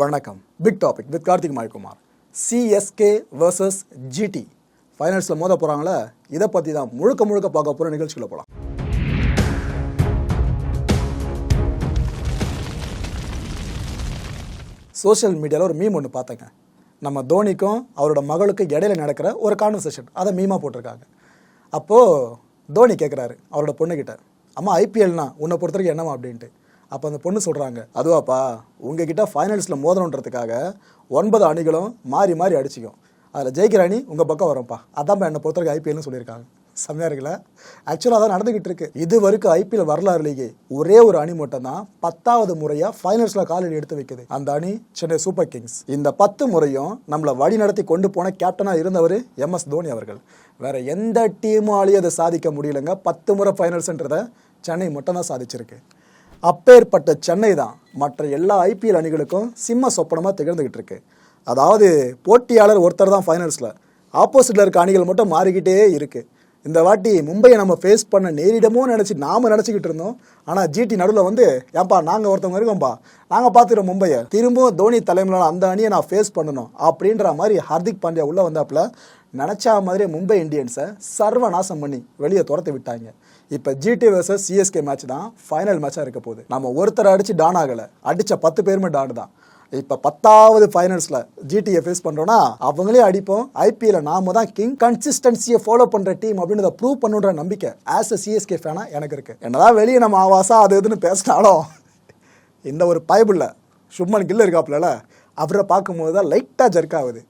வணக்கம். Big topic with Karthik Maykumar CSK versus GT ஃபைனல்ஸில் மோத போகிறாங்களே இதை பற்றி தான் முழுக்க முழுக்க பார்க்க போகிற நிகழ்ச்சியில் போகலாம் சோஷியல் மீடியாவில் ஒரு மீம் ஒன்று பார்த்தேங்க. நம்ம தோனிக்கும் அவரோட மகளுக்கும் இடையில நடக்கிற ஒரு கான்வர்சேஷன் அதை மீமாக போட்டிருக்காங்க. அப்போது தோனி கேட்குறாரு அவரோட பொண்ணுக்கிட்ட அம்மா ஐபிஎல்னா உன்னை பொறுத்த வரைக்கும் என்னம்மா? அப்படின்ட்டு. அப்போ அந்த பொண்ணு சொல்கிறாங்க அதுவாப்பா உங்ககிட்ட ஃபைனல்ஸில் மோதணுன்றதுக்காக ஒன்பது அணிகளும் மாறி மாறி அடிச்சிக்கும். அதில் ஜெயிக்கிற அணி உங்கள் பக்கம் வரும்ப்பா. அதான்ப்பா என்னை பொறுத்த வரைக்கும் ஐபிஎல்னு சொல்லியிருக்காங்க. செம்மையாக இருக்குல்ல? ஆக்சுவலாக அதான் நடந்துகிட்டு இருக்கு. இது வரைக்கும் ஐபிஎல் வரலாறுலேயே ஒரே ஒரு அணி மட்டும் தான் பத்தாவது முறையாக ஃபைனல்ஸில் காலில் எடுத்து வைக்குது. அந்த அணி சென்னை சூப்பர் கிங்ஸ் இந்த பத்து முறையும் நம்மளை வழி நடத்தி கொண்டு போன கேப்டனாக இருந்தவர் எம்எஸ் தோனி அவர்கள். வேற எந்த டீமாலையும் அதை சாதிக்க முடியலங்க. பத்து முறை ஃபைனல்ஸ்ன்றதை சென்னை மட்டும் தான் சாதிச்சிருக்கு. அப்பேற்பட்ட சென்னை தான் மற்ற எல்லா ஐபிஎல் அணிகளுக்கும் சிம்ம சொப்பனமாக திகழ்ந்துகிட்டு இருக்கு. அதாவது போட்டியாளர் ஒருத்தர் தான் ஃபைனல்ஸில் ஆப்போசிட்டில் இருக்க அணிகள் மட்டும் மாறிக்கிட்டே இருக்கு. இந்த வாட்டி மும்பையை நம்ம ஃபேஸ் பண்ண நேரிடமோ நினச்சி நாம நினச்சிக்கிட்டு இருந்தோம். ஆனால் ஜிடி நடுவில் வந்து ஏன்பா நாங்கள் ஒருத்தவங்க இருக்கோம்ப்பா நாங்கள் பார்த்துக்கிறோம் மும்பையை. திரும்பவும் தோனி தலைமையிலான அந்த அணியை நான் ஃபேஸ் பண்ணணும் அப்படின்ற மாதிரி ஹார்திக் பாண்டியா உள்ளே வந்தாப்புல நினச்சா மாதிரி மும்பை இந்தியன்ஸை சர்வநாசம் பண்ணி வெளியே துரத்தி விட்டாங்க. இப்போ ஜிடி வர்சஸ் சிஎஸ்கே மேட்ச் தான் ஃபைனல் மேட்சாக இருக்க போகுது. நம்ம ஒருத்தரை அடித்து டான் ஆகலை. அடித்த பத்து பேருமே டான் தான். இப்போ பத்தாவது ஃபைனல்ஸில் ஜிடியை ஃபேஸ் பண்ணுறோன்னா அவங்களே அடிப்போம். ஐபிஎல்ல நாம தான் கிங் கன்சிஸ்டன்சியை ஃபாலோ பண்ணுற டீம் அப்படின்றத ப்ரூவ் பண்ணுன்ற நம்பிக்கை ஆஸ் அ சிஎஸ்கே ஃபேனாக எனக்கு இருக்குது என்னதான் வெளியே நம்ம ஆவாசா அது இதுன்னு பேசினாலும் இந்த ஒரு பைபிளில் சுப்மன் கில் இருக்காப்புல அவரை பார்க்கும்போது தான் லைட்டாக ஜர்க் ஆகுது.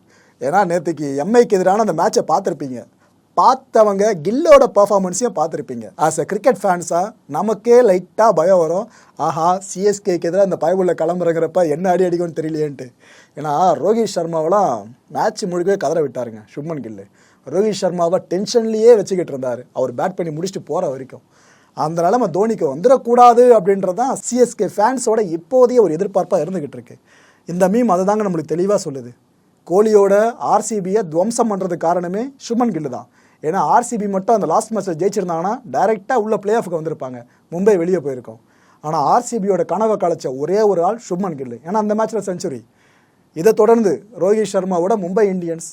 ஏன்னா நேற்றுக்கு எம்ஐக்கு எதிரான அந்த மேட்சை பார்த்துருப்பீங்க. பார்த்தவங்க கில்லோட பர்ஃபார்மன்ஸையும் பார்த்துருப்பீங்க. ஆஸ் அ கிரிக்கெட் ஃபேன்ஸாக நமக்கே லைட்டாக பயம் வரும். ஆஹா சிஎஸ்கேக்கு எதிராக அந்த பயவுள்ள கிளம்புறங்கிறப்ப என்ன அடி அடிக்கும்னு தெரியலையேன்ட்டு. ஏன்னா ரோஹித் சர்மாவெல்லாம் மேட்ச் முழுக்கவே கதற விட்டாருங்க சுப்மன் கில்லு. ரோஹித் சர்மாவை டென்ஷன்லேயே வச்சுக்கிட்டு இருந்தார். அவர் பேட் பண்ணி முடிச்சுட்டு போகிற வரைக்கும். அந்த நிலமை தோனிக்கு வந்துடக்கூடாது அப்படின்றது தான் சிஎஸ்கே ஃபேன்ஸோட இப்போதைய ஒரு எதிர்பார்ப்பாக இருந்துக்கிட்டு இருக்கு. இந்த மீம் அதை தாங்க நம்மளுக்கு தெளிவாக சொல்லுது. கோலியோட ஆர்சிபியை துவம்சம் பண்ணுறது காரணமே சுமன் கில்லு தான் ஏன்னா ஆர்சிபி மட்டும் அந்த லாஸ்ட் மேட்ச்சில் ஜெயிச்சிருந்தாங்கன்னா டைரெக்டாக உள்ள பிளே ஆஃபுக்கு வந்திருப்பாங்க. மும்பை வெளியே போயிருக்கோம். ஆனால் ஆர்சிபியோட கனவை கலைச்ச ஒரே ஒரு ஆள் சுப்மன் கில்லு ஏன்னா அந்த மேட்ச்சில் செஞ்சுரி இதை தொடர்ந்து Rohit சர்மாவோட Mumbai Indians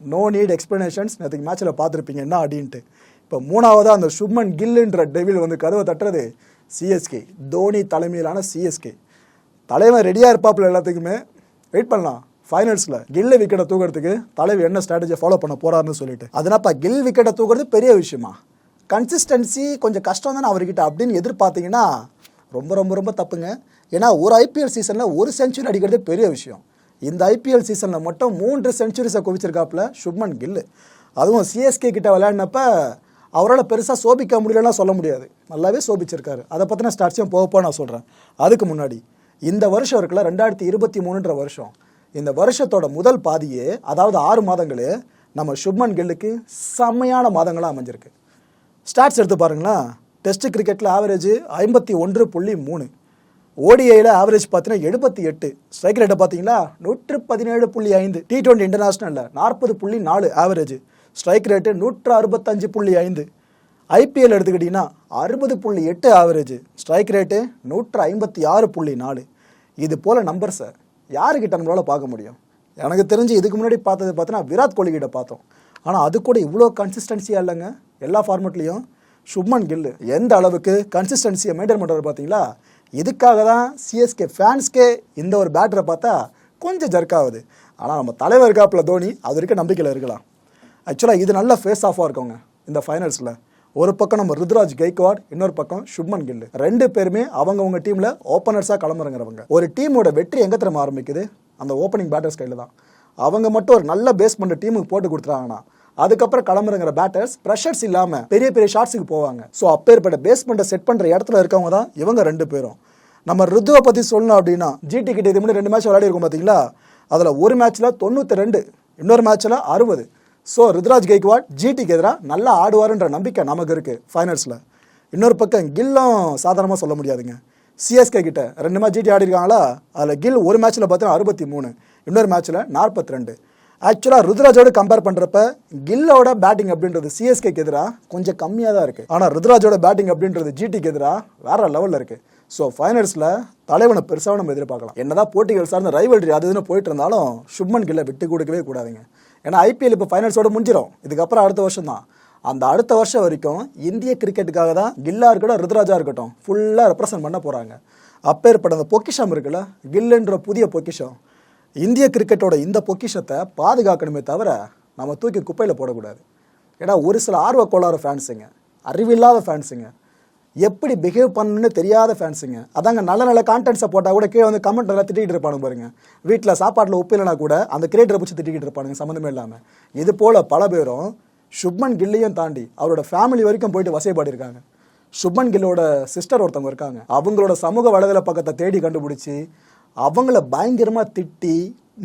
no need explanations நேற்றுக்கு மேட்ச்சில் பார்த்துருப்பீங்க. என்ன அப்படின்ட்டு இப்போ மூணாவதாக அந்த சுப்மன் கில்லுன்ற டெவில் வந்து கதவை தட்டுறது சிஎஸ்கே தோனி தலைமையிலான சிஎஸ்கே தலைவன் ரெடியாக இருப்பாப்புல எல்லாத்துக்குமே. வெயிட் பண்ணலாம். ஃபைனல்ஸில் கில்ல விக்கெட்டை தூக்கிறதுக்கு தலைவர் என்ன ஸ்ட்ராட்டஜியை ஃபாலோ பண்ண போகிறாருன்னு சொல்லிட்டு. அதனாப்பா கில் விக்கெட்டை தூக்குறது பெரிய விஷயமா? கன்சிஸ்டன்சி கொஞ்சம் கஷ்டம் தானே அவர்கிட்ட அப்படின்னு எதிர்பார்த்தீங்கன்னா ரொம்ப ரொம்ப ரொம்ப தப்புங்க. ஏன்னா ஒரு ஐபிஎல் சீசனில் ஒரு செஞ்சுரி அடிக்கிறது பெரிய விஷயம். இந்த ஐபிஎல் சீசனில் மட்டும் மூன்று செஞ்சுரிஸை குவிச்சிருக்காப்புல சுப்மன் கில்லு அதுவும் சிஎஸ்கே கிட்ட விளையாடினப்ப அவரால் பெருசாக சோபிக்க முடியலன்னா சொல்ல முடியாது. நல்லாவே சோபிச்சிருக்காரு. அதை பற்றின ஸ்டாட்ஸையும் போகப்போ நான் சொல்கிறேன் அதுக்கு முன்னாடி இந்த வருஷம் இருக்குல்ல ரெண்டாயிரத்தி இருபத்தி மூணுன்ற வருஷம். இந்த வருஷத்தோட முதல் பாதியே அதாவது ஆறு மாதங்களே நம்ம சுப்மன் கில்லுக்கு செம்மையான மாதங்களாக அமைஞ்சிருக்கு. ஸ்டாட்ஸ் எடுத்து பாருங்களேன். டெஸ்ட் கிரிக்கெட்டில் ஆவரேஜ் ஐம்பத்தி ஒன்று புள்ளி மூணு. ஓடிஐயில் ஆவரேஜ் பார்த்தீங்கன்னா எழுபத்தி எட்டு. ஸ்ட்ரைக் ரேட்டை பார்த்தீங்களா? நூற்று பதினேழு புள்ளி ஐந்து. டி டுவெண்ட்டி இன்டர்நேஷனலில் நாற்பது புள்ளி நாலு ஆவரேஜ் ஸ்ட்ரைக் ரேட்டு நூற்று அறுபத்தஞ்சு புள்ளி ஐந்து. ஐபிஎல் எடுத்துக்கிட்டிங்கன்னா அறுபது புள்ளி எட்டு ஆவரேஜ் ஸ்ட்ரைக் ரேட்டு நூற்று ஐம்பத்தி ஆறு புள்ளி நாலு. இது போல் நம்பர் சார் யாருக்கிட்ட நம்மளால் பார்க்க முடியும்? எனக்கு தெரிஞ்சு இதுக்கு முன்னாடி பார்த்தது பார்த்தோன்னா விராட் கோலி கிட்ட பார்த்தோம். ஆனால் அது கூட இவ்வளோ கன்சிஸ்டன்சியாக இல்லைங்க. எல்லா ஃபார்மெட்லேயும் சுப்மன் கில்லு. எந்த அளவுக்கு கன்சிஸ்டன்சியை மெயின்டைன் பண்ணுறது பார்த்தீங்களா? இதுக்காக தான் சிஎஸ்கே ஃபேன்ஸ்க்கே இந்த ஒரு பேட்டரை பார்த்தா கொஞ்சம் ஜர்க் ஆகுது. ஆனால் நம்ம தலைவர் காப்பில் தோனி அது வரைக்கும் நம்பிக்கையில் இருக்கலாம். ஆக்சுவலாக இது நல்ல ஃபேஸ் ஆஃபாக இருக்குங்க இந்த ஃபைனல்ஸில் ஒரு பக்கம் நம்ம ருத்ராஜ் கெய்க்வாட் இன்னொரு பக்கம் சுப்மன் கில்லு ரெண்டு பேருமே அவங்கவுங்க டீமில் ஓப்பனர்ஸாக களமிறங்குறவங்க. ஒரு டீமோட வெற்றி எங்கே திறமை ஆரம்பிக்குது? அந்த ஓப்பனிங் பேட்டர்ஸ் கையில் தான். அவங்க மட்டும் ஒரு நல்ல பேஸ் பண்ணுற டீமுக்கு போட்டு கொடுத்துறாங்கன்னா அதுக்கப்புறம் களமிறங்குற பேட்டர்ஸ் ப்ரெஷர்ஸ் இல்லாமல் பெரிய பெரிய ஷாட்ஸுக்கு போவாங்க. ஸோ அப்பேற்பட்ட பேஸ் செட் பண்ணுற இடத்துல இருக்கவங்க தான் இவங்க ரெண்டு பேரும். நம்ம ருத்துவை பற்றி சொல்லணும் அப்படின்னா ஜிடி கிட்ட இது முன்னாடி ரெண்டு மேட்ச் விளையாடி இருக்கோம் பார்த்தீங்களா அதில் ஒரு மேட்ச்சில் தொண்ணூற்றி ரெண்டு இன்னொரு மேட்ச்சில் அறுபது. ஸோ ருத்ராஜ் கெய்க்வாட் ஜிடிக்கு எதிராக நல்லா ஆடுவாருன்ற நம்பிக்கை நமக்கு இருக்குது ஃபைனல்ஸில் இன்னொரு பக்கம் கில்லும் சாதாரணமாக சொல்ல முடியாதுங்க. சிஎஸ்கே கிட்ட ரெண்டு மேட்ச் ஜிடி ஆடி இருக்காங்களா அதில் கில் ஒரு மேட்ச்சில் பார்த்தீங்கன்னா அறுபத்தி மூணு இன்னொரு மேட்ச்சில் நாற்பத்தி ரெண்டு. ஆக்சுவலாக ருத்ராஜோட கம்பேர் பண்ணுறப்ப கில்லோட பேட்டிங் அப்படின்றது சிஎஸ்கேக்கு எதிராக கொஞ்சம் கம்மியாக தான் இருக்குது ஆனால் ருத்ராஜோட பேட்டிங் அப்படின்றது ஜிடிக்கு எதிராக வேறு லெவலில் இருக்குது ஸோ ஃபைனல்ஸில் தலைவனை பெருசாக நம்ம எதிர்பார்க்கலாம். என்னதான் போட்டிகள் சார்ந்த ரைவல்ரி அது இதுன்னு போயிட்டு இருந்தாலும் சுப்மன் கில்லை விட்டு கொடுக்கவே கூடாதுங்க. ஏன்னா ஐபிஎல் இப்போ ஃபைனல்ஸோட முடிஞ்சிடும் இதுக்கப்புறம் அடுத்த வருஷம் தான் அந்த அடுத்த வருஷம் வரைக்கும் இந்திய கிரிக்கெட்டுக்காக தான் கில்லா இருக்கட்டும் ருத்ராஜா இருக்கட்டும் ஃபுல்லாக ரெப்ரசன்ட் பண்ண போகிறாங்க அப்பேற்பட்ட அந்த பொக்கிஷம் இருக்குல்ல? கில்லுன்ற புதிய பொக்கிஷம். இந்திய கிரிக்கெட்டோட இந்த பொக்கிஷத்தை பாதுகாக்கணுமே தவிர நம்ம தூக்கி குப்பையில் போடக்கூடாது. ஏன்னா ஒரு சில ஆர்வ கோளாறு ஃபேன்ஸுங்க அறிவில்லாத ஃபேன்ஸுங்க எப்படி பிஹேவ் பண்ணணும்னு தெரியாத ஃபேன்ஸுங்க அதாங்க நல்ல நல்ல கான்டென்ட்ஸை போட்டால் கூட கீழே வந்து கமெண்ட் நல்லா திட்டிகிட்டு இருப்பானுங்க பாருங்க. வீட்டில் சாப்பாட்டில் உப்பு இல்லைனா கூட அந்த கிரியேட்டரை பிடிச்சி திட்டிகிட்டு இருப்பானுங்க சம்மந்தமே இல்லாமல் இது போல் பல பேரும் சுப்மன் கில்லையும் தாண்டி அவரோட ஃபேமிலி வரைக்கும் போயிட்டு வசைப்பாடிருக்காங்க சுப்மன் கில்லோட சிஸ்டர் ஒருத்தவங்க இருக்காங்க. அவங்களோட சமூக வலைதள பக்கத்தை தேடி கண்டுபிடிச்சி அவங்கள பயங்கரமாக திட்டி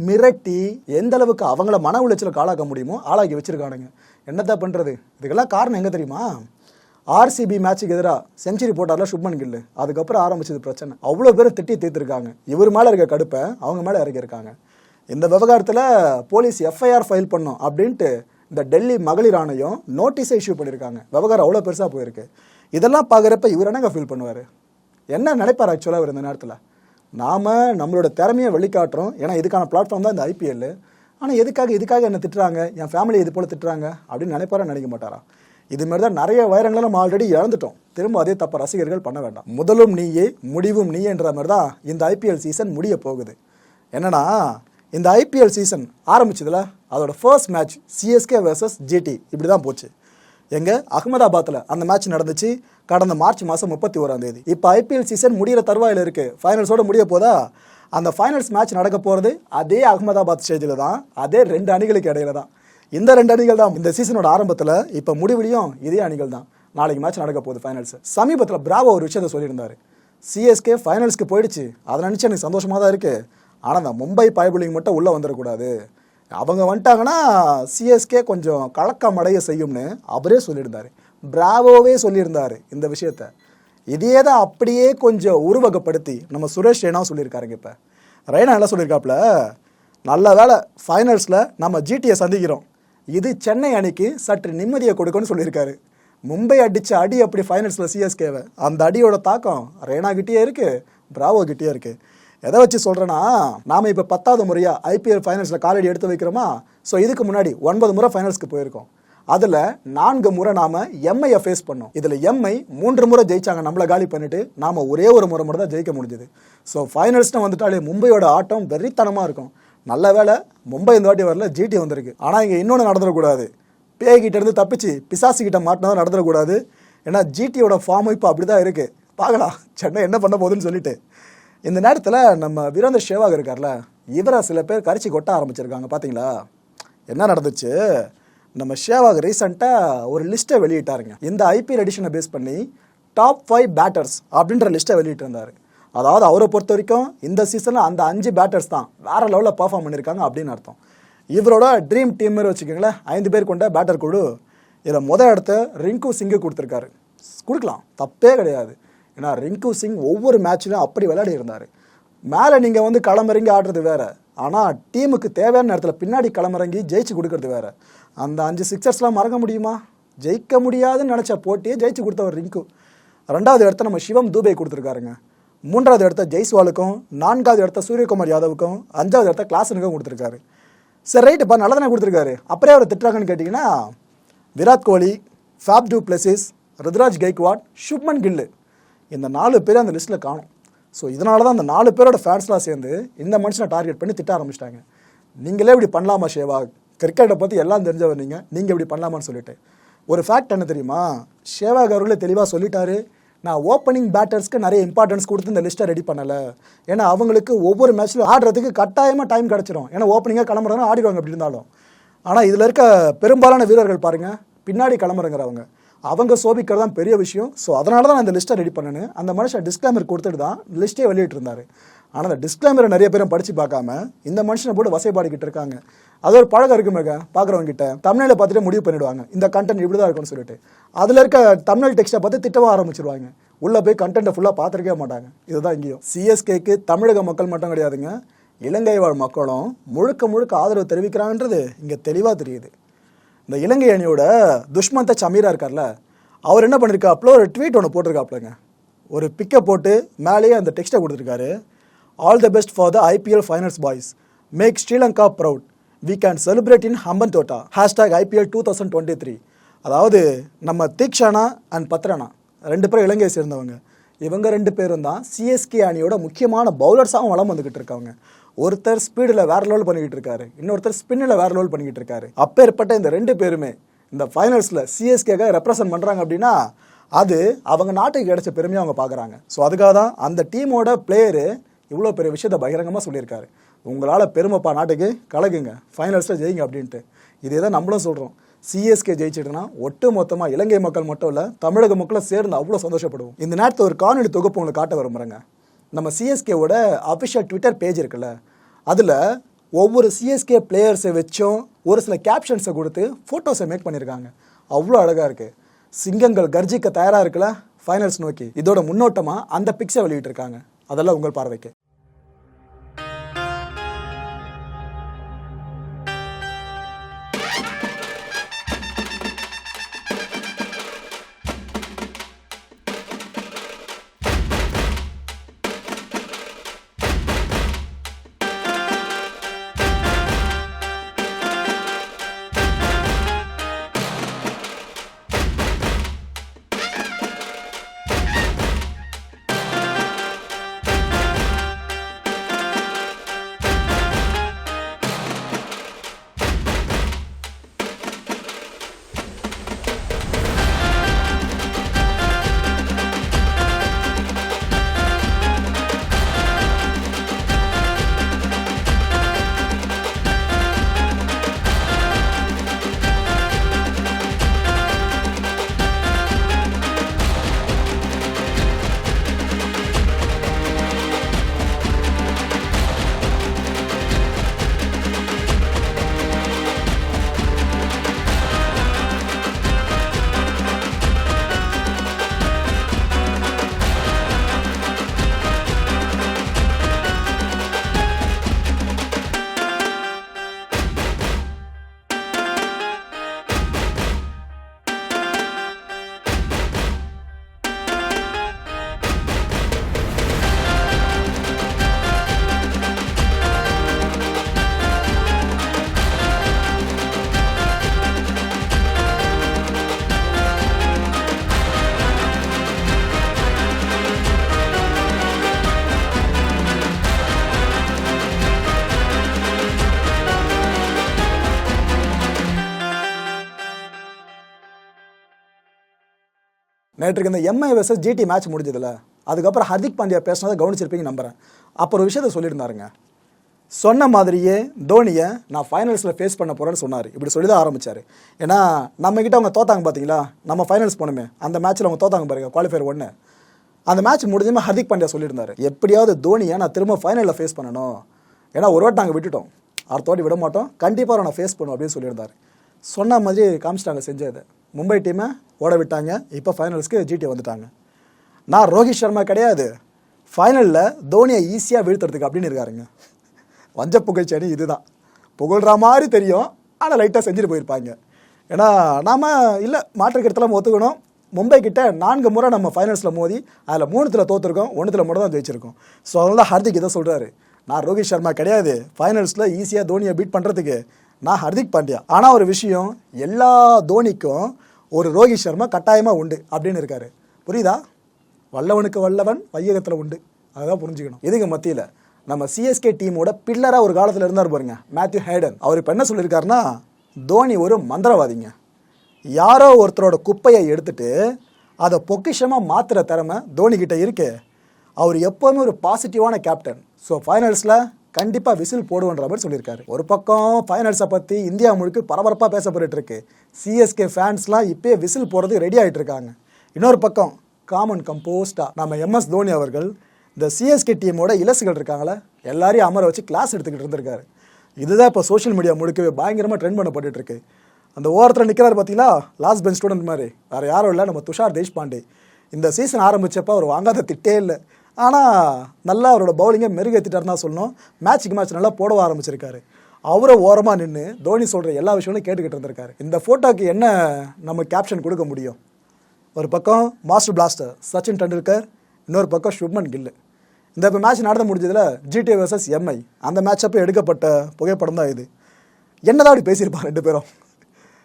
மிரட்டி எந்த அளவுக்கு அவங்கள மன உளைச்சலுக்கு ஆளாக்க முடியுமோ ஆளாக்கி வச்சிருக்கானுங்க. என்னத்தான் பண்ணுறது இதுக்கெல்லாம் காரணம் எங்கே தெரியுமா? ஆர்சிபி மேட்சுக்கு எதிராக செஞ்சுரி போட்டார்ல சுப்மன் கில்லு அதுக்கப்புறம் ஆரம்பிச்சது பிரச்சனை. அவ்வளோ பேர் திட்டி தீர்த்துருக்காங்க. இவர் மேலே இருக்க கடுப்பை அவங்க மேலே இறக்கியிருக்காங்க. இந்த விவகாரத்தில் போலீஸ் எஃப்ஐஆர் ஃபைல் பண்ணோம் அப்படின்ட்டு இந்த டெல்லி மகளிர் ஆணையம் நோட்டீஸை இஷ்யூ பண்ணியிருக்காங்க. விவகாரம் அவ்வளோ பெருசாக போயிருக்கு. இதெல்லாம் பார்க்குறப்ப இவர் என்னங்க ஃபீல் பண்ணுவார்? என்ன நினைப்பார் ஆக்சுவலாக அவர் இந்த நேரத்தில்? நாம் நம்மளோட திறமையை வெளிக்காட்டுறோம். ஏன்னா இதுக்கான பிளாட்ஃபார்ம் தான் இந்த ஐபிஎல் ஆனால் எதுக்காக இதுக்காக என்ன திட்டுறாங்க? என் ஃபேமிலி இது போல் திட்டுறாங்க அப்படின்னு நினைப்பாரா? நினைக்க மாட்டாரா? இது மாதிரி தான் நிறைய வைரங்களை நம்ம ஆல்ரெடி இழந்துட்டோம். திரும்ப அதே தப்ப ரசிகர்கள் பண்ண வேண்டாம். முதலும் நீயே முடிவும் நீன்ற மாதிரி தான் இந்த ஐபிஎல் சீசன் முடிய போகுது. என்னன்னா இந்த ஐபிஎல் சீசன் ஆரம்பிச்சதுல அதோட first match CSK versus GT இப்படி தான் போச்சு. எங்கே? அகமதாபாத்தில் அந்த மேட்ச் நடந்துச்சு. கடந்த மார்ச் மாதம் முப்பத்தி ஓராம் தேதி. இப்போ ஐபிஎல் சீசன் முடிகிற தருவாயில் இருக்குது ஃபைனல்ஸோட முடிய போதா? அந்த ஃபைனல்ஸ் மேட்ச் நடக்க போகிறது அதே அகமதாபாத் ஸ்டேஜில் தான். அதே ரெண்டு அணிகளுக்கு இடையில தான். இந்த ரெண்டு அணிகள் தான் இந்த சீசனோட ஆரம்பத்தில் இப்போ முடிவுலையும் இதே அணிகள் தான். நாளைக்கு மேட்ச் நடக்க போகுது ஃபைனல்ஸ் சமீபத்தில் பிராவோ ஒரு விஷயத்தை சொல்லியிருந்தார். சிஎஸ்கே ஃபைனல்ஸ்க்கு போயிடுச்சு. அதை நினச்சி எனக்கு சந்தோஷமாக தான் இருக்குது ஆனால் அந்த மும்பை பயபுலிங் மட்டும் உள்ளே வந்துடக்கூடாது. அவங்க வந்துட்டாங்கன்னா சிஎஸ்கே கொஞ்சம் கலக்கம் அடைய செய்யும்னு அவரே சொல்லியிருந்தாரு. பிராவோவே சொல்லியிருந்தார் இந்த விஷயத்த. இதையே தான் அப்படியே கொஞ்சம் உருவகப்படுத்தி நம்ம சுரேஷ் ரெய்னா சொல்லியிருக்காருங்க இப்போ. ரெய்னா என்ன சொல்லியிருக்காப்புல? நல்ல வேலை ஃபைனல்ஸில் நம்ம ஜிடியை சந்திக்கிறோம். இது சென்னை அணிக்கு சற்று நிம்மதியை கொடுக்கும்னு சொல்லியிருக்காரு. மும்பை அடித்த அடி அப்படி ஃபைனல்ஸில் சிஎஸ்கேவை அந்த அடியோட தாக்கம் ரெய்னா கிட்டேயே இருக்குது பிராவோ கிட்டேயே இருக்குது எதை வச்சு சொல்கிறேன்னா நாம் இப்போ பத்தாவது முறையாக ஐபிஎல் ஃபைனல்ஸில் காலடி எடுத்து வைக்கிறோமா? ஸோ இதுக்கு முன்னாடி ஒன்பது முறை ஃபைனல்ஸ்க்கு போயிருக்கோம். அதில் நான்கு முறை நாம் எம்ஐயை ஃபேஸ் பண்ணோம். இதில் எம்ஐ மூன்று முறை ஜெயிச்சாங்க நம்மளை காலி பண்ணிவிட்டு நாம் ஒரே ஒரு முறை மட்டும் தான் ஜெயிக்க முடிஞ்சது. ஸோ ஃபைனல்ஸ்னு வந்துட்டாலே மும்பையோட ஆட்டம் வெறித்தனமாக இருக்கும். நல்ல வேளை மும்பை இந்த வாட்டி வரல ஜிடி வந்திருக்கு. ஆனால் இங்கே இன்னொன்று நடந்துடக்கூடாது. பேய்கிட்ட இருந்து தப்பிச்சு பிசாசு கிட்ட மாட்டினதும் நடந்துடக்கூடாது. ஏன்னா ஜிடியோட ஃபார்ம் இப்போ அப்படி தான் இருக்குது பார்க்கலாம். சென்னை என்ன பண்ண போகுதுன்னு சொல்லிட்டு. இந்த நேரத்தில் நம்ம வீரேந்தர் சேவாக் இருக்கார்ல இவரை சில பேர் கரிச்சி கொட்ட ஆரம்பிச்சிருக்காங்க பார்த்தீங்களா என்ன நடந்துச்சு? நம்ம ஷேவாக் ரீசெண்டாக ஒரு லிஸ்ட்டை வெளியிட்டாருங்க. இந்த ஐபிஎல் எடிஷனை பேஸ் பண்ணி டாப் ஃபைவ் பேட்டர்ஸ் அப்படின்ற லிஸ்ட்டை வெளியிட்டிருந்தாரு. அதாவது அவரை பொறுத்த வரைக்கும் இந்த சீசனில் அந்த அஞ்சு பேட்டர்ஸ் தான் வேறு லெவலில் பர்ஃபார்ம் பண்ணியிருக்காங்க அப்படின்னு அர்த்தம். இவரோட ட்ரீம் டீம் வச்சுக்கோங்களேன் ஐந்து பேர் கொண்ட பேட்டர் குழு இதில் முத இடத்த ரிங்கு சிங்கு கொடுத்துருக்காரு. கொடுக்கலாம் தப்பே கிடையாது. ஏன்னா ரிங்கு சிங் ஒவ்வொரு மேட்ச்லையும் அப்படி விளையாடி இருந்தார். மேலே நீங்கள் வந்து களமிறங்கி ஆடுறது வேறு. ஆனால் டீமுக்கு தேவையான நேரத்தில் பின்னாடி களமிறங்கி ஜெயிச்சு கொடுக்கறது வேறு. அந்த அஞ்சு சிக்ஸர்ஸ்லாம் மறக்க முடியுமா? ஜெயிக்க முடியாதுன்னு நினச்ச போட்டியை ஜெயிச்சு கொடுத்தவர் ரிங்கு. ரெண்டாவது இடத்த நம்ம சிவம் தூபே கொடுத்துருக்காருங்க. மூன்றாவது இடத்த ஜெய்ஸ்வாலுக்கும் நான்காவது இடத்த சூரியகுமார் யாதவுக்கும் அஞ்சாவது இடத்த கிளாஸனுக்கும் கொடுத்துருக்காரு. சரி ரைட்டுப்பா நல்லா தானே கொடுத்துருக்காரு. அப்புறம் அவர் திட்டுறாங்கன்னு கேட்டிங்கன்னா Virat Kohli Faf du Plessis Ruturaj Gaikwad Shubman Gill. இந்த நாலு பேர் அந்த லிஸ்ட்டில் காணும். ஸோ இதனால தான் அந்த நாலு பேரோட ஃபேன்ஸ்லாம் சேர்ந்து இந்த மனுஷனை டார்கெட் பண்ணி திட்ட ஆரம்பிச்சிட்டாங்க. நீங்களே இப்படி பண்ணலாமா ஷேவா? கிரிக்கெட்டை பற்றி எல்லாம் தெரிஞ்சவர் நீங்கள் நீங்கள் இப்படி பண்ணலாமான்னு சொல்லிட்டு. ஒரு ஃபேக்ட் என்ன தெரியுமா? ஷேவாக் அவர்களே தெளிவாக சொல்லிட்டாரு. நான் ஓப்பனிங் பேட்டர்ஸ்க்கு நிறைய இம்பார்ட்டன்ஸ் கொடுத்து இந்த லிஸ்ட்டை ரெடி பண்ணலை. ஏன்னா அவங்களுக்கு ஒவ்வொரு மேட்ச்சில் ஆடுறதுக்கு கட்டாயமாக டைம் கிடச்சிரும். ஏன்னா ஓப்பனிங்காக கிளம்புறதுனா ஆடிடுவாங்க அப்படி இருந்தாலும். ஆனால் இதில் இருக்க பெரும்பாலான வீரர்கள் பாருங்கள் பின்னாடி கிளம்புறங்கிறவங்க. அவங்க சோபிக்கிறது தான் பெரிய விஷயம். ஸோ அதனால தான் நான் இந்த லிஸ்ட்டை ரெடி பண்ணேன்னு. அந்த மனுஷன் டிஸ்க்ளைமர் கொடுத்துட்டு தான் லிஸ்ட்டே வெளியிட்டிருந்தாரு. ஆனால் அந்த டிஸ்க்ளைமரை நிறைய பேரும் படித்து பார்க்காம இந்த மனுஷனை போட்டு வசைப்பாடிக்கிட்டு இருக்காங்க. அது ஒரு பழக்கம் இருக்குமேங்க பார்க்குறவங்க கிட்ட தமிழில் பார்த்துட்டு முடிவு பண்ணிடுவாங்க. இந்த கண்டென்ட் இப்படி தான் இருக்கும்னு சொல்லிட்டு. அதில் இருக்க தமிழ் டெக்ஸ்ட்டை பார்த்து திட்டமாக ஆரம்பிச்சிருவாங்க. உள்ளே போய் கண்டென்ட்டை ஃபுல்லாக பார்த்துருக்கவே மாட்டாங்க. இதுதான் இங்கேயும். சிஎஸ்கேக்கு தமிழக மக்கள் மட்டும் கிடையாதுங்க. இலங்கை வாழ் மக்களும் முழுக்க முழுக்க ஆதரவு தெரிவிக்கிறாங்கன்றது இங்கே தெளிவாக தெரியுது. இந்த இலங்கை அணியோட துஷ்மந்த சமீரா இருக்கார்ல அவர் என்ன பண்ணியிருக்காப்புல ஒரு ட்வீட் ஒன்று போட்டிருக்காப்புலங்க. ஒரு பிக்கை போட்டு மேலேயே அந்த டெக்ஸ்ட்டை கொடுத்துருக்காரு. All the best for the IPL finals boys make Sri Lanka proud we can celebrate in Hambantota hashtag IPL two thousand twenty three அதாவது நம்ம தீக்ஷானா அண்ட் பத்ரனா. ரெண்டு பேரும் இலங்கையை சேர்ந்தவங்க. இவங்க ரெண்டு பேரும் தான் சிஎஸ்கே அணியோட முக்கியமான பவுலர்ஸாகவும் வளம் வந்துக்கிட்டு இருக்காங்க. ஒருத்தர் ஸ்பீடில் வேற லெவல் பண்ணிக்கிட்டு இருக்காரு. இன்னொருத்தர் ஸ்பின்னில் வேற லெவல் பண்ணிக்கிட்டு இருக்காரு. அப்பேற்பட்ட இந்த ரெண்டு பேருமே இந்த ஃபைனல்ஸில் சிஎஸ்கேக்காக ரெப்ரசன்ட் பண்ணுறாங்க அப்படின்னா அது அவங்க நாட்டுக்கு கிடைச்ச பெருமையாக அவங்க பார்க்குறாங்க. ஸோ அதுக்காக தான் அந்த டீமோட பிளேயரு இவ்வளோ பெரிய விஷயத்த பகிரங்கமாக சொல்லியிருக்காரு. உங்களால் பெருமைப்பா நாட்டுக்கு கலகுங்க. ஃபைனல்ஸில் ஜெயிங்க அப்படின்ட்டு. இதே தான் நம்மளும் சொல்கிறோம் சிஎஸ்கே ஜெயிச்சிட்டுனா ஒட்டு மொத்தமாக இலங்கை மக்கள் மட்டும் இல்லை தமிழக மக்களும் சேர்ந்து அவ்வளோ சந்தோஷப்படுவோம். இந்த நேரத்தில் ஒரு காணொலி தொகுப்பு உங்களுக்கு காட்ட விரும்புகிறேங்க நம்ம சிஎஸ்கேவோட அஃபிஷியல் ட்விட்டர் பேஜ் இருக்குல்ல அதில் ஒவ்வொரு சிஎஸ்கே பிளேயர்ஸை வச்சும் ஒரு சில கேப்ஷன்ஸை கொடுத்து ஃபோட்டோஸை மேக் பண்ணியிருக்காங்க. அவ்வளோ அழகாக இருக்குது சிங்கங்கள் கர்ஜிக்க தயாராக இருக்குல்ல ஃபைனல்ஸ் நோக்கி. இதோட முன்னோட்டமாக அந்த பிக்ஸை வெளியிட்டிருக்காங்க. அதெல்லாம் உங்கள் பார்வைக்கு. நேற்றுக்கு இந்த எம்ஐ வெர்சஸ் ஜிடி மேட்ச் முடிஞ்சதில்ல அதுக்கப்புறம் ஹர்திக் பாண்டியா பேசினதை கவனிச்சிருப்பீங்க நம்புகிறேன் அப்புறம் ஒரு விஷயத்த சொல்லியிருந்தாருங்க. சொன்ன மாதிரியே தோனியை நான் ஃபைனல்ஸில் ஃபேஸ் பண்ண போகிறேன்னு சொன்னார். இப்படி சொல்லி தான் ஆரம்பிச்சார். ஏன்னா நம்மக்கிட்ட அவங்க தோத்தாங்க பார்த்தீங்களா நம்ம ஃபைனல்ஸ் போனோமே. அந்த மேட்ச்சில் அவங்க தோத்தாங்க பாருங்க குவாலிஃபயர் ஒன்று அந்த மேட்ச் முடிஞ்சுமே ஹர்திக் பாண்டியா சொல்லியிருந்தாரு. எப்படியாவது தோனியை நான் திரும்ப ஃபைனலில் ஃபேஸ் பண்ணணும். ஏன்னா ஒரு வாட்டி நாங்கள் விட்டுட்டோம். அடுத்த வாட்டி விட மாட்டோம் கண்டிப்பாக நான் ஃபேஸ் பண்ணுவோம் அப்படின்னு சொல்லியிருந்தார். சொன்ன மாதிரி காமிச்சிட்டாங்க செஞ்சது. மும்பை டீமை ஓட விட்டாங்க. இப்போ ஃபைனல்ஸ்க்கு ஜிடி வந்துட்டாங்க. நான் ரோஹித் சர்மா கிடையாது. ஃபைனலில் தோனியை ஈஸியாக வீழ்த்துறதுக்கு அப்படின்னு இருக்காருங்க. வஞ்ச புகழ்ச்சி அணி இதுதான். புகழ்ற மாதிரி தெரியும். ஆனால் லைட்டாக செஞ்சுட்டு போயிருப்பாங்க. ஏன்னா நாம் இல்லை மாற்றுக்கிறதுலாம் ஒத்துக்கணும். மும்பை கிட்ட நான்கு முறை நம்ம ஃபைனல்ஸில் மோதி அதில் மூணுத்தில் தோற்றுருக்கோம் ஒன்றுத்தில் மட்டும் தான் ஜெயிச்சிருக்கோம். ஸோ அதனால ஹார்திக் இதை சொல்கிறாரு நான் ரோஹித் சர்மா கிடையாது. ஃபைனல்ஸில் ஈஸியாக தோனியை பீட் பண்ணுறதுக்கு நான் ஹர்திக் பாண்டியா. ஆனால் ஒரு விஷயம் எல்லா தோனிக்கும் ஒரு ரோஹித் சர்மா கட்டாயமாக உண்டு அப்படின்னு இருக்காரு. புரியுதா? வல்லவனுக்கு வல்லவன் வையகத்தில் உண்டு. அதுதான் புரிஞ்சுக்கணும். இதுக்கு மத்தியில் நம்ம சிஎஸ்கே டீமோட பில்லராக ஒரு காலத்தில் இருந்தார் பாருங்க மேத்யூ ஹேடன் அவர் இப்போ என்ன சொல்லியிருக்காருன்னா தோனி ஒரு மந்திரவாதிங்க. யாரோ ஒருத்தரோட குப்பையை எடுத்துட்டு அதை பொக்கிஷமாக மாற்றுற திறமை தோனிக்கிட்ட இருக்கு. அவர் எப்போவுமே ஒரு பாசிட்டிவான கேப்டன் ஸோ ஃபைனல்ஸில் கண்டிப்பாக விசில் போடுவோன்ற மாதிரி சொல்லியிருக்காரு. ஒரு பக்கம் ஃபைனல்ஸை பற்றி இந்தியா முழுக்க பரபரப்பாக பேசப்பட்டு இருக்கு. சிஎஸ்கே ஃபேன்ஸ்லாம் இப்போயே விசில் போடுறதுக்கு ரெடி ஆகிட்டு இருக்காங்க. இன்னொரு பக்கம் காமன் கம்போஸ்டாக நம்ம எம்எஸ் தோனி அவர்கள் இந்த சிஎஸ்கே டீமோட இலசுகள் இருக்காங்களே எல்லாரையும் அமர வச்சு கிளாஸ் எடுத்துக்கிட்டு இருந்திருக்காரு. இதுதான் இப்போ சோஷியல் மீடியா முழுக்கவே பயங்கரமாக ட்ரெண்ட் பண்ணப்பட்டு இருக்கு. அந்த ஓரத்தில் நிற்கிறார் பார்த்தீங்களா லாஸ்ட் பெஞ்ச் ஸ்டூடெண்ட் மாதிரி. வேறு யாரும் இல்லை நம்ம துஷார் தேஷ்பாண்டே. இந்த சீசன் ஆரம்பித்தப்போ அவர் வாங்காத திட்டே இல்லை. ஆனால் நல்லா அவரோட பவுலிங்கை மெருகேற்றிட்டாருன்னு தான் சொல்லணும். மேட்ச்சுக்கு மேட்ச் நல்லா போடவ ஆரம்பிச்சிருக்காரு. அவரை ஓரமாக நின்று தோனி சொல்கிற எல்லா விஷயங்களும் கேட்டுக்கிட்டு இருந்திருக்காரு. இந்த ஃபோட்டோக்கு என்ன நம்ம கேப்ஷன் கொடுக்க முடியும்? ஒரு பக்கம் மாஸ்டர் பிளாஸ்டர் சச்சின் டெண்டுல்கர் இன்னொரு பக்கம் சுப்மன் கில்லு இந்த இப்போ மேட்ச் நடந்து முடிஞ்சதில் ஜிடி வர்சஸ் எம்ஐ அந்த மேட்ச் அப்போ எடுக்கப்பட்ட புகைப்படம் தான் இது. என்னதான் அப்படி பேசியிருப்பாங்க ரெண்டு பேரும்?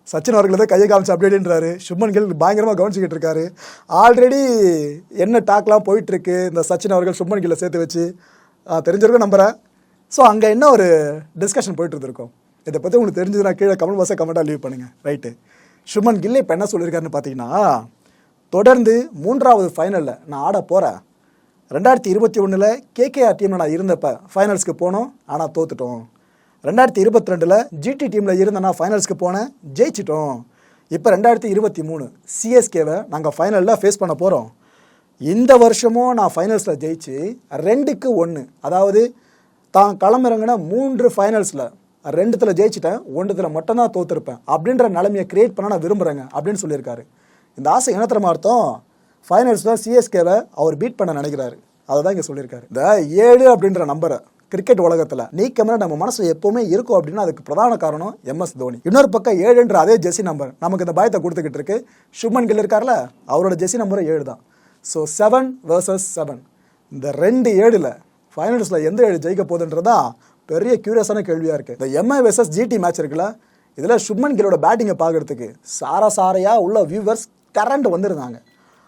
சச்சின் அவர்கள் தான் கையை காமிச்சு அப்படின்றாரு சுப்மன் கில் பயங்கரமாக கவனிச்சுக்கிட்டு இருக்காரு. ஆல்ரெடி என்ன டாக்லாம் போயிட்டுருக்கு இந்த சச்சின் அவர்கள் சுப்மன் கில்லை சேர்த்து வச்சு தெரிஞ்சிருக்கும் நம்புகிறேன் ஸோ அங்கே என்ன ஒரு டிஸ்கஷன் போயிட்டு இருந்திருக்கும்? இதை பற்றி உங்களுக்கு தெரிஞ்சதுன்னா கீழே கமெண்ட் பாக்ஸை கமெண்ட்டாக லீவ் பண்ணுங்கள் ரைட்டு சுப்மன் கில் இப்போ என்ன சொல்லியிருக்காருன்னு பார்த்தீங்கன்னா தொடர்ந்து மூன்றாவது ஃபைனலில் நான் ஆட போகிறேன் ரெண்டாயிரத்தி இருபத்தி ஒன்றில் கேகேஆர் டீமில் நான் இருந்தப்போ ஃபைனல்ஸ்க்கு போனோம் ஆனால் தோத்துட்டோம். ரெண்டாயிரத்தி இருபத்தி ரெண்டில் ஜிடி டீமில் இருந்த நான் ஃபைனல்ஸ்க்கு போனேன். ஜெயிச்சிட்டோம். இப்போ ரெண்டாயிரத்தி இருபத்தி மூணு சிஎஸ்கேவை நாங்கள் ஃபைனலில் ஃபேஸ் பண்ண போகிறோம் இந்த வருஷமும் நான் ஃபைனல்ஸில் ஜெயிச்சு ரெண்டுக்கு ஒன்று அதாவது தான் களமிறங்கின மூன்று ஃபைனல்ஸில் ரெண்டுத்தில் ஜெயிச்சிட்டேன் ஒன்றுத்தில் மட்டும்தான் தோத்துருப்பேன். அப்படின்ற நிலைமையை கிரியேட் பண்ண நான் விரும்புகிறேங்க அப்படின்னு சொல்லியிருக்காரு. இந்த ஆசை இனத்திரமா அர்த்தம் ஃபைனல்ஸில் சிஎஸ்கேவை அவர் பீட் பண்ண நினைக்கிறாரு. அதை தான் இங்கே சொல்லியிருக்காரு. இந்த ஏழு அப்படின்ற நம்பரை கிரிக்கெட் உலகத்தில் நீக்கமே நம்ம மனசு எப்பவுமே இருக்கும் அப்படின்னா அதுக்கு பிரதான காரணம் எம்எஸ் தோனி. இன்னொரு பக்கம் ஏழுன்ற அதே ஜெர்சி நம்பர் நமக்கு இந்த பயத்தை கொடுத்துக்கிட்டு இருக்கு. சுப்மன் கில் இருக்கார்ல அவரோட ஜெர்சி நம்பரும் ஏழு தான். ஸோ செவன் வேர்சஸ் செவன் இந்த ரெண்டு ஏழில் ஃபைனல்ஸில் எந்த ஏழு ஜெயிக்க போகுதுன்றதா பெரிய கியூரியஸான கேள்வியாக இருக்குது இந்த எம்ஐ வெர்சஸ் ஜிடி மேட்ச் இருக்குல்ல இதில் சுப்மன் கிலோட பேட்டிங்கை பார்க்குறதுக்கு சார சாரையாக உள்ள வியூவர்ஸ் கரண்ட் வந்திருந்தாங்க.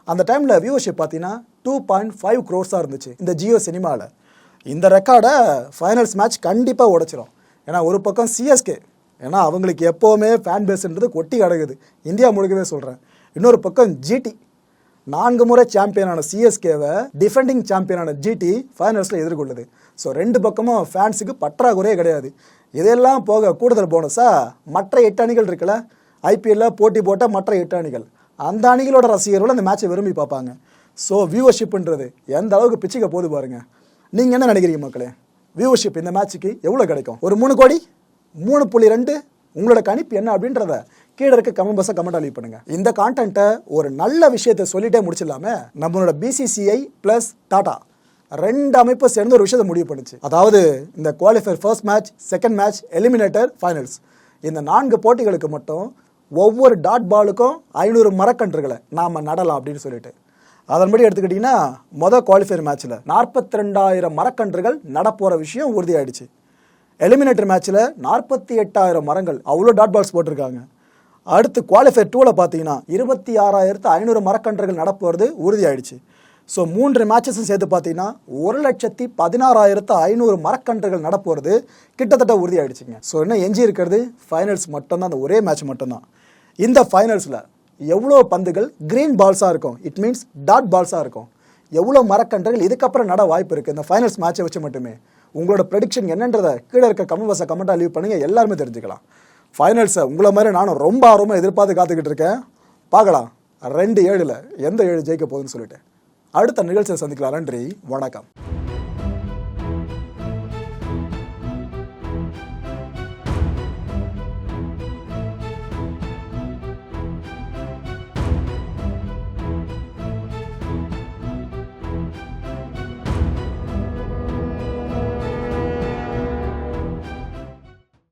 அந்த டைமில் வியூவர்ஷிப் பார்த்தீங்கன்னா டூ பாயிண்ட் ஃபைவ் க்ரோர்ஸாக இருந்துச்சு. இந்த ஜியோ சினிமாவில் இந்த ரெக்கார்டை ஃபைனல்ஸ் மேட்ச் கண்டிப்பாக உடைச்சிரும். ஏன்னா ஒரு பக்கம் சிஎஸ்கே ஏன்னா அவங்களுக்கு எப்போவுமே ஃபேன் பேஸ்ன்றது கொட்டி கிடக்குது. இந்தியா முழுக்கவே சொல்கிறேன் இன்னொரு பக்கம் ஜிடி நான்கு முறை சாம்பியனான சிஎஸ்கேவை டிஃபெண்டிங் சாம்பியனான ஜிடி ஃபைனல்ஸில் எதிர்கொள்ளுது. ஸோ ரெண்டு பக்கமும் ஃபேன்ஸுக்கு பற்றாக்குறையே கிடையாது. இதெல்லாம் போக கூடுதல் போனஸாக மற்ற எட்டு அணிகள் இருக்குல்ல ஐபிஎல்ல போட்டி போட்ட மற்ற எட்டு அணிகள். அந்த அணிகளோட ரசிகர்களும் அந்த மேட்சை விரும்பி பார்ப்பாங்க. ஸோ வியூவர்ஷிப்ன்றது எந்த அளவுக்கு பிச்சுக்க போது பாருங்கள் நீங்கள் என்ன நினைக்கிறீங்க மக்களே? வியூவர்ஷிப் இந்த மேட்ச்சுக்கு எவ்வளோ கிடைக்கும்? ஒரு மூணு கோடி மூணு புள்ளி ரெண்டு உங்களோட கணிப்பு என்ன அப்படின்றத கீழே இருக்க கமெண்ட் பாக்ஸை கமெண்ட் அலீவ் பண்ணுங்க. இந்த கான்டென்ட்டை ஒரு நல்ல விஷயத்தை சொல்லிட்டே முடிச்சிடலாமே. நம்மளோட பிசிசிஐ ப்ளஸ் டாடா ரெண்டு அமைப்பு சேர்ந்து ஒரு விஷயத்தை முடிவு பண்ணுச்சு. அதாவது இந்த qualifier first match second match eliminator finals இந்த நான்கு போட்டிகளுக்கு மட்டும் ஒவ்வொரு டாட் பாலுக்கும் ஐநூறு மரக்கன்றுகளை நாம் நடலாம் அப்படின்னு சொல்லிட்டு. அதன்படி எடுத்துக்கிட்டிங்கன்னா மொதல் குவாலிஃபயர் மேட்ச்சில் நாற்பத்தி ரெண்டாயிரம் மரக்கன்றுகள் நடப்போகிற விஷயம் உறுதியாயிடுச்சு. எலிமினேட்டர் மேட்ச்சில் நாற்பத்தி எட்டாயிரம் மரங்கள் அவ்வளோ டாட் பால்ஸ் போட்டிருக்காங்க. அடுத்து குவாலிஃபயர் டூவில் பார்த்தீங்கன்னா இருபத்தி ஆறாயிரத்து ஐநூறு மரக்கன்றுகள் நடப்போகிறது உறுதியாயிடுச்சு. ஸோ மூன்று மேட்சஸும் சேர்த்து பார்த்தீங்கன்னா ஒரு லட்சத்தி பதினாறாயிரத்து ஐநூறு மரக்கன்றுகள் நடப்போகிறது கிட்டத்தட்ட உறுதியாயிடுச்சுங்க. ஸோ என்ன எஞ்சி இருக்கிறது ஃபைனல்ஸ் மட்டும்தான் அந்த ஒரே மேட்ச் மட்டும்தான். இந்த ஃபைனல்ஸில் எவ்வளோ பந்துகள் கிரீன் பால்ஸாக இருக்கும். இட் மீன்ஸ் டாட் பால்ஸாக இருக்கும். எவ்வளோ மரக்கன்றுகள் இதுக்கப்புறம் நட வாய்ப்பு இருக்குது இந்த ஃபைனல்ஸ் மேட்சை வச்சு மட்டுமே. உங்களோட ப்ரெடிக்ஷன் என்னன்றதை கீழே இருக்க கமெண்ட் பாக்ஸை கமெண்ட்டாக லீவ் பண்ணுங்கள் எல்லாருமே தெரிஞ்சுக்கலாம். ஃபைனல்ஸை உங்களை மாதிரி நானும் ரொம்ப ஆர்வமாக எதிர்பார்த்து காத்துக்கிட்டு இருக்கேன். பார்க்கலாம். ரெண்டு ஏழில் எந்த ஏழு ஜெயிக்க போகுதுன்னு சொல்லிட்டு. அடுத்த நிகழ்ச்சியை சந்திக்கலாம். நன்றி. வணக்கம்.